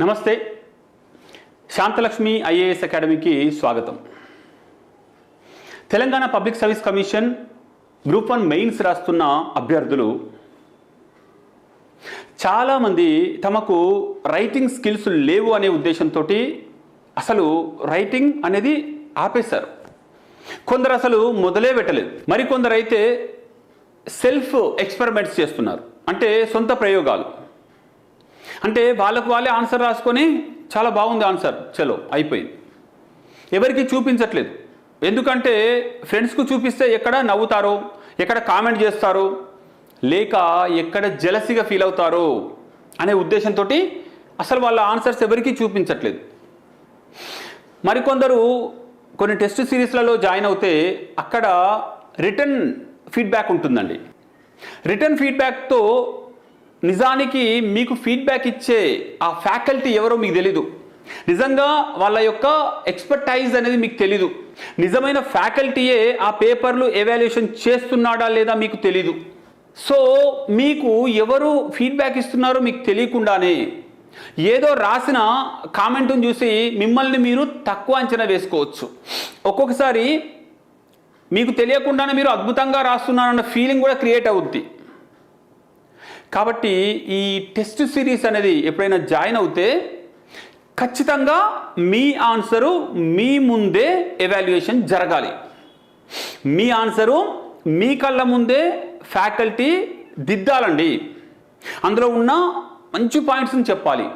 నమస్తే. శాంతలక్ష్మి ఐఏఎస్ అకాడమీకి స్వాగతం. Telangana public service commission group one mains రాస్తున్న అభ్యర్థులు చాలామంది తమకు రైటింగ్ స్కిల్స్ లేవు అనే ఉద్దేశంతో అసలు రైటింగ్ అనేది ఆపేశారు. కొందరు అసలు మొదలే పెట్టలేదు. మరికొందరైతే అయితే సెల్ఫ్ ఎక్స్పెరిమెంట్స్ చేస్తున్నారు. అంటే సొంత ప్రయోగాలు. అంటే వాళ్ళకు వాళ్ళే ఆన్సర్ రాసుకొని చాలా బాగుంది ఆన్సర్ చలో అయిపోయింది. ఎవరికి చూపించట్లేదు. ఎందుకంటే ఫ్రెండ్స్కు చూపిస్తే ఎక్కడ నవ్వుతారో ఎక్కడ కామెంట్ చేస్తారో లేక ఎక్కడ జలసిగా ఫీల్ అవుతారో అనే ఉద్దేశంతో అసలు వాళ్ళ ఆన్సర్స్ ఎవరికీ చూపించట్లేదు. మరికొందరు కొన్ని టెస్ట్ సిరీస్లలో జాయిన్ అవుతే అక్కడ రిటర్న్ ఫీడ్బ్యాక్ ఉంటుందండి. రిటర్న్ ఫీడ్బ్యాక్తో నిజానికి మీకు ఫీడ్బ్యాక్ ఇచ్చే ఆ ఫ్యాకల్టీ ఎవరో మీకు తెలీదు. నిజంగా వాళ్ళ యొక్క ఎక్స్పర్టైజ్ అనేది మీకు తెలీదు. నిజమైన ఫ్యాకల్టీయే ఆ పేపర్లు ఎవాల్యుయేషన్ చేస్తున్నాడా లేదా మీకు తెలీదు. సో మీకు ఎవరు ఫీడ్బ్యాక్ ఇస్తున్నారో మీకు తెలియకుండానే ఏదో రాసిన కామెంట్ని చూసి మిమ్మల్ని మీరు తక్కువ అంచనా వేసుకోవచ్చు. ఒక్కొక్కసారి మీకు తెలియకుండానే మీరు అద్భుతంగా రాస్తున్నారన్న ఫీలింగ్ కూడా క్రియేట్ అవుద్ది. కాబట్టి ఈ టెస్ట్ సిరీస్ అనేది ఎప్పుడైనా జాయిన్ అవుతే ఖచ్చితంగా మీ ఆన్సరు మీ ముందే ఎవాల్యుయేషన్ జరగాలి. మీ ఆన్సరు మీ కళ్ళ ముందే ఫ్యాకల్టీ దిద్దాలండి. అందులో ఉన్న మంచి పాయింట్స్ని చెప్పాలి.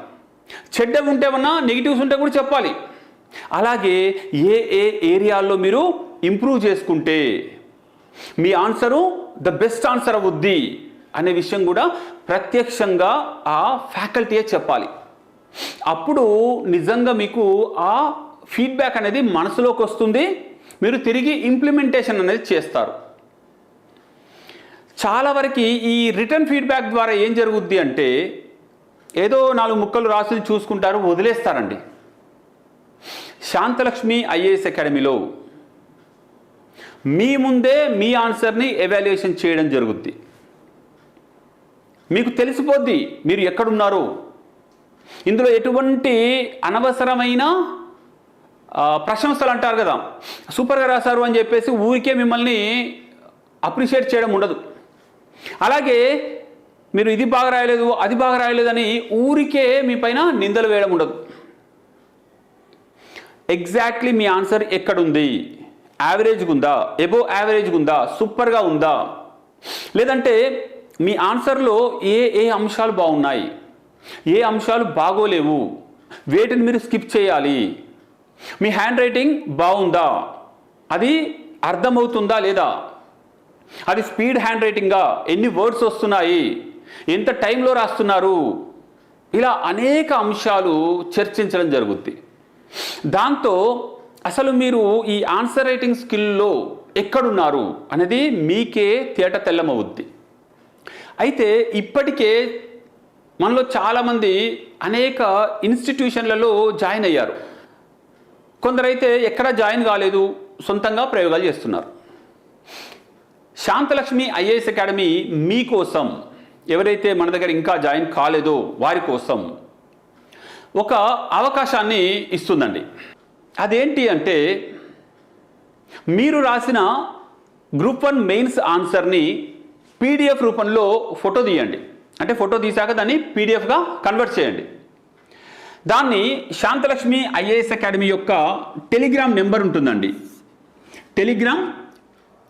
చెడ్డవి ఉంటే ఉన్నా నెగిటివ్స్ ఉంటే కూడా చెప్పాలి. అలాగే ఏ ఏ ఏరియాల్లో మీరు ఇంప్రూవ్ చేసుకుంటే మీ ఆన్సరు ద బెస్ట్ ఆన్సర్ అవుద్ది. అనే విషయం కూడా ప్రత్యక్షంగా ఆ ఫ్యాకల్టీయే చెప్పాలి. అప్పుడు నిజంగా మీకు ఆ ఫీడ్బ్యాక్ అనేది మనసులోకి వస్తుంది. మీరు తిరిగి ఇంప్లిమెంటేషన్ అనేది చేస్తారు. చాలా వరకు ఈ రిటర్న్ ఫీడ్బ్యాక్ ద్వారా ఏం జరుగుద్ది అంటే ఏదో నాలుగు ముక్కలు రాసి చూసుకుంటారు వదిలేస్తారండి. శాంతలక్ష్మి ఐఏఎస్ అకాడమీలో మీ ముందే మీ ఆన్సర్ని ఎవాల్యుయేషన్ చేయడం జరుగుద్ది. మీకు తెలిసిపోద్ది మీరు ఎక్కడున్నారు. ఇందులో ఎటువంటి అనవసరమైన ప్రశంసలు అంటారు కదా. సూపర్గా రాశారు అని చెప్పేసి ఊరికే మిమ్మల్ని అప్రిషియేట్ చేయడం ఉండదు. అలాగే మీరు ఇది బాగా రాయలేదు అది బాగా రాయలేదని ఊరికే మీ పైన నిందలు వేయడం ఉండదు. ఎగ్జాక్ట్లీ మీ ఆన్సర్ ఎక్కడుంది? యావరేజ్గా ఉందా ఎబో యావరేజ్గా ఉందా సూపర్గా ఉందా? లేదంటే మీ ఆన్సర్లో ఏ ఏ అంశాలు బాగున్నాయి? ఏ అంశాలు బాగోలేవు? వేటిని మీరు స్కిప్ చేయాలి? మీ హ్యాండ్ రైటింగ్ బాగుందా? అది అర్థమవుతుందా లేదా? అది స్పీడ్ హ్యాండ్ రైటింగా ఎన్ని వర్డ్స్ వస్తున్నాయి? ఎంత టైంలో రాస్తున్నారు? ఇలా అనేక అంశాలు చర్చించడం జరుగుద్ది. దాంతో అసలు మీరు ఈ ఆన్సర్ రైటింగ్ స్కిల్లో ఎక్కడున్నారు అనేది మీకే తేట తెల్లమవుద్ది. అయితే ఇప్పటికే మనలో చాలామంది అనేక ఇన్స్టిట్యూషన్లలో జాయిన్ అయ్యారు. కొందరైతే ఎక్కడ జాయిన్ కాలేదు సొంతంగా ప్రయోగాలు చేస్తున్నారు. శాంతలక్ష్మి ఐఏఎస్ అకాడమీ మీకోసం ఎవరైతే మన దగ్గర ఇంకా జాయిన్ కాలేదో వారి కోసం ఒక అవకాశాన్ని ఇస్తుందండి. అదేంటి అంటే మీరు రాసిన గ్రూప్ వన్ మెయిన్స్ ఆన్సర్ని పీడిఎఫ్ రూపంలో ఫోటో తీయండి. అంటే ఫోటో తీశాక దాన్ని పీడిఎఫ్గా కన్వర్ట్ చేయండి. దాన్ని శాంతలక్ష్మి ఐఏఎస్ అకాడమీ యొక్క టెలిగ్రామ్ నెంబర్ ఉంటుందండి. టెలిగ్రామ్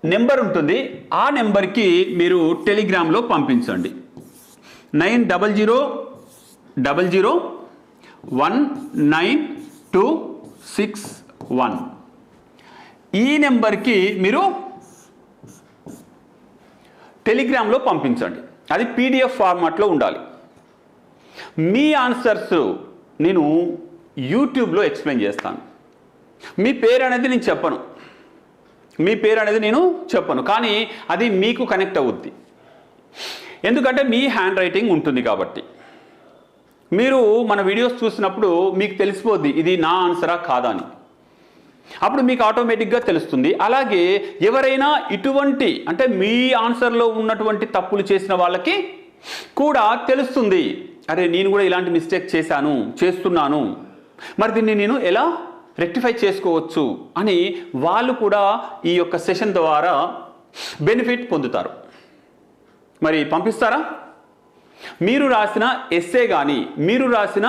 నెంబర్ ఉంటుంది. ఆ నెంబర్కి మీరు టెలిగ్రామ్లో పంపించండి. Nine double zero double zero one nine two six one. ఈ నెంబర్కి మీరు టెలిగ్రామ్లో పంపించండి. అది పీడిఎఫ్ ఫార్మాట్లో ఉండాలి. మీ ఆన్సర్స్ నేను యూట్యూబ్లో ఎక్స్ప్లెయిన్ చేస్తాను. మీ పేరు అనేది నేను చెప్పను. మీ పేరు అనేది నేను చెప్పను. కానీ అది మీకు కనెక్ట్ అవుద్ది. ఎందుకంటే మీ హ్యాండ్ రైటింగ్ ఉంటుంది కాబట్టి. మీరు మన వీడియోస్ చూసినప్పుడు మీకు తెలిసిపోద్ది ఇది నా ఆన్సరా కాదా అని. అప్పుడు మీకు ఆటోమేటిక్గా తెలుస్తుంది. అలాగే ఎవరైనా ఇటువంటి అంటే మీ ఆన్సర్లో ఉన్నటువంటి తప్పులు చేసిన వాళ్ళకి కూడా తెలుస్తుంది. అరే నేను కూడా ఇలాంటి మిస్టేక్ చేశాను చేస్తున్నాను. మరి దీన్ని నేను ఎలా రెక్టిఫై చేసుకోవచ్చు అని వాళ్ళు కూడా ఈ యొక్క సెషన్ ద్వారా బెనిఫిట్ పొందుతారు. మరి పంపిస్తారా? మీరు రాసిన ఎస్సే కానీ మీరు రాసిన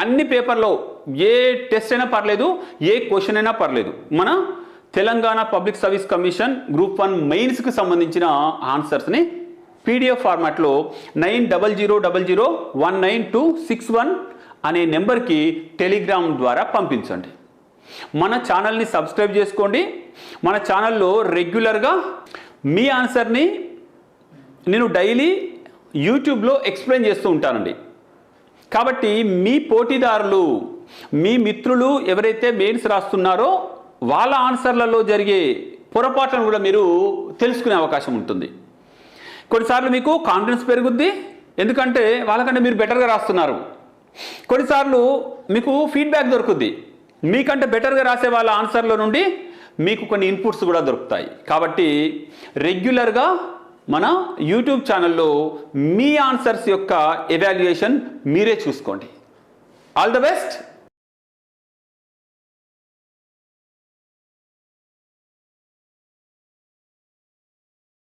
అన్ని పేపర్లో ఏ టెస్ట్ అయినా పర్లేదు ఏ క్వశ్చన్ అయినా పర్లేదు. మన Telangana public service commission group one మెయిన్స్కి సంబంధించిన ఆన్సర్స్ని పీడిఎఫ్ ఫార్మాట్లో nine double zero double zero one nine two six one అనే నెంబర్కి టెలిగ్రామ్ ద్వారా పంపించండి. మన ఛానల్ని సబ్స్క్రైబ్ చేసుకోండి. మన ఛానల్లో రెగ్యులర్గా మీ ఆన్సర్ని నేను డైలీ యూట్యూబ్లో ఎక్స్ప్లెయిన్ చేస్తూ ఉంటానండి. కాబట్టి మీ పోటీదారులు మీ మిత్రులు ఎవరైతే మెయిన్స్ రాస్తున్నారో వాళ్ళ ఆన్సర్లలో జరిగే పొరపాట్లను కూడా మీరు తెలుసుకునే అవకాశం ఉంటుంది. కొన్నిసార్లు మీకు కాన్ఫిడెన్స్ పెరుగుద్ది. ఎందుకంటే వాళ్ళకంటే మీరు బెటర్గా రాస్తున్నారు. కొన్నిసార్లు మీకు ఫీడ్బ్యాక్ దొరుకుద్ది. మీకంటే బెటర్గా రాసే వాళ్ళ ఆన్సర్ల నుండి మీకు కొన్ని ఇన్పుట్స్ కూడా దొరుకుతాయి. కాబట్టి రెగ్యులర్గా మన యూట్యూబ్ ఛానల్లో మీ ఆన్సర్స్ యొక్క ఎవాల్యుయేషన్ మీరే చూసుకోండి. All the best